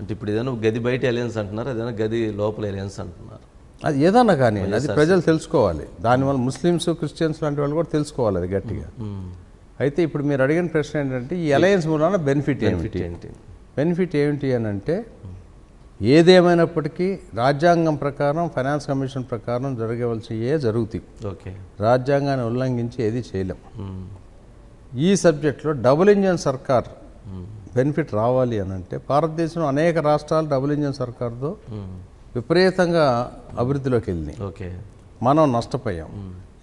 అంటే ఇప్పుడు ఏదైనా గది బయట ఎలియన్స్ అంటున్నారు ఏదైనా గది లోపల ఎలియన్స్ అంటున్నారు. అది ఏదన్నా కానీ అది ప్రజలు తెలుసుకోవాలి. దానివల్ల ముస్లిమ్స్ క్రిస్టియన్స్ లాంటి వాళ్ళు కూడా తెలుసుకోవాలి అది గట్టిగా. అయితే ఇప్పుడు మీరు అడిగిన ప్రశ్న ఏంటంటే ఈ అలయన్స్ మూలన బెనిఫిట్ ఏమిటి? ఏంటి? బెనిఫిట్ ఏమిటి అని అంటే ఏదేమైనప్పటికీ రాజ్యాంగం ప్రకారం ఫైనాన్స్ కమిషన్ ప్రకారం జరగవలసియే జరుగుతాయి. ఓకే. రాజ్యాంగాన్ని ఉల్లంఘించి ఏది చేయలేం. ఈ సబ్జెక్ట్లో డబుల్ ఇంజన్ సర్కార్ బెనిఫిట్ రావాలి అని అంటే భారతదేశంలో అనేక రాష్ట్రాలు డబుల్ ఇంజన్ సర్కార్తో విపరీతంగా అభివృద్ధిలోకి వెళ్ళినాయి. ఓకే. మనం నష్టపోయాం.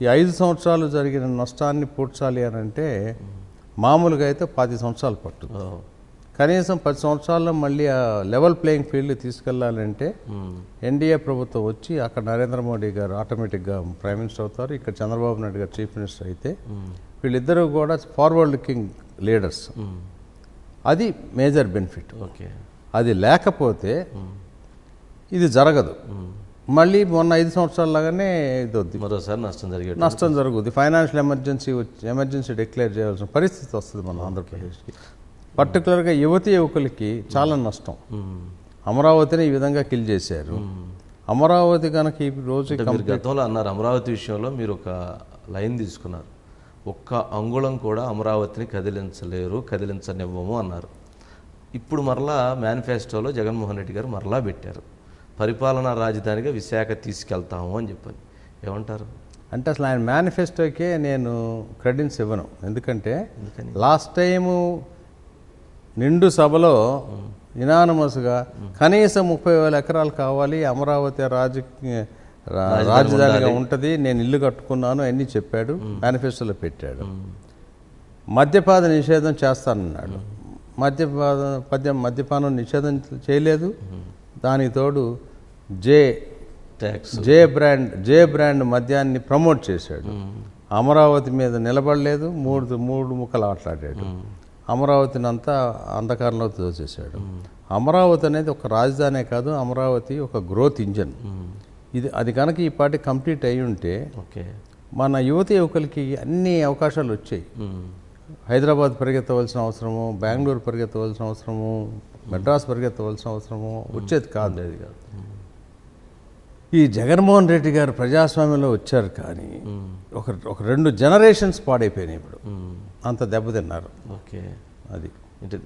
ఈ ఐదు సంవత్సరాలు జరిగిన నష్టాన్ని పూడ్చాలి అని అంటే మామూలుగా అయితే పది సంవత్సరాలు పట్టుతుంది కనీసం పది సంవత్సరాల్లో మళ్ళీ ఆ లెవెల్ ప్లేయింగ్ ఫీల్డ్ తీసుకెళ్ళాలంటే ఎన్డీఏ ప్రభుత్వం వచ్చి అక్కడ నరేంద్ర మోడీ గారు ఆటోమేటిక్గా ప్రైమ్ మినిస్టర్ అవుతారు. ఇక్కడ చంద్రబాబు నాయుడు గారు చీఫ్ మినిస్టర్ అయితే వీళ్ళిద్దరూ కూడా ఫార్వర్డ్ లుకింగ్ లీడర్స్. అది మేజర్ బెనిఫిట్. ఓకే. అది లేకపోతే ఇది జరగదు. మళ్ళీ మొన్న ఐదు సంవత్సరాల లాగానే ఇది వద్దు మరోసారి నష్టం జరిగేట్టు నష్టం జరుగుద్ది. ఫైనాన్షియల్ ఎమర్జెన్సీ వచ్చి ఎమర్జెన్సీ డిక్లేర్ చేయాల్సిన పరిస్థితి వస్తుంది మన ఆంధ్రప్రదేశ్కి. పర్టికులర్గా యువతి యువకులకి చాలా నష్టం. అమరావతిని ఈ విధంగా కిల్ చేశారు. అమరావతి కనుక ఈ రోజు గతంలో అన్నారు అమరావతి విషయంలో మీరు ఒక లైన్ తీసుకున్నారు. ఒక్క అంగుళం కూడా అమరావతిని కదిలించలేరు కదిలించనివ్వము అన్నారు. ఇప్పుడు మరలా మేనిఫెస్టోలో జగన్మోహన్ రెడ్డి గారు మరలా పెట్టారు. పరిపాలనా రాజధానిగా విశాఖ తీసుకెళ్తాము అని చెప్పని. ఏమంటారు? అంటే అసలు ఆయన మేనిఫెస్టోకే నేను క్రెడిట్స్ ఇవ్వను. ఎందుకంటే లాస్ట్ టైము నిండు సభలో ఇనానమస్గా కనీసం ముప్పై వేల ఎకరాలు కావాలి అమరావతి రాజకీయ రాజధానిగా ఉంటుంది నేను ఇల్లు కట్టుకున్నాను అన్నీ చెప్పాడు మేనిఫెస్టోలో పెట్టాడు. మద్యపాన నిషేధం చేస్తానన్నాడు. మద్యపాన పద్య మద్యపానం నిషేధం చేయలేదు. దానికి తోడు J tax J brand J brand మద్యాన్ని ప్రమోట్ చేశాడు. అమరావతి మీద నిలబడలేదు మూడు మూడు ముక్కలు ఆటలాడాడు. అమరావతిని అంతా అంధకారంలో తోచేశాడు అమరావతి అనేది ఒక రాజధానే కాదు అమరావతి ఒక గ్రోత్ ఇంజన్ ఇది అది కనుక ఈ పాటి కంప్లీట్ అయి ఉంటే ఓకే. మన యువత యువకులకి అన్ని అవకాశాలు వచ్చాయి. హైదరాబాద్ పరిగెత్తవలసిన అవసరము బెంగళూరు పరిగెత్తవలసిన అవసరము మెడ్రాస్ పరిగెత్తవలసిన అవసరము వచ్చేది కాదు. అది కాదు. ఈ జగన్మోహన్ రెడ్డి గారు ప్రజాస్వామ్యంలో వచ్చారు కానీ ఒక ఒక రెండు జనరేషన్స్ పాడైపోయినాయి ఇప్పుడు. అంత దెబ్బతిన్నారు. ఓకే. అది.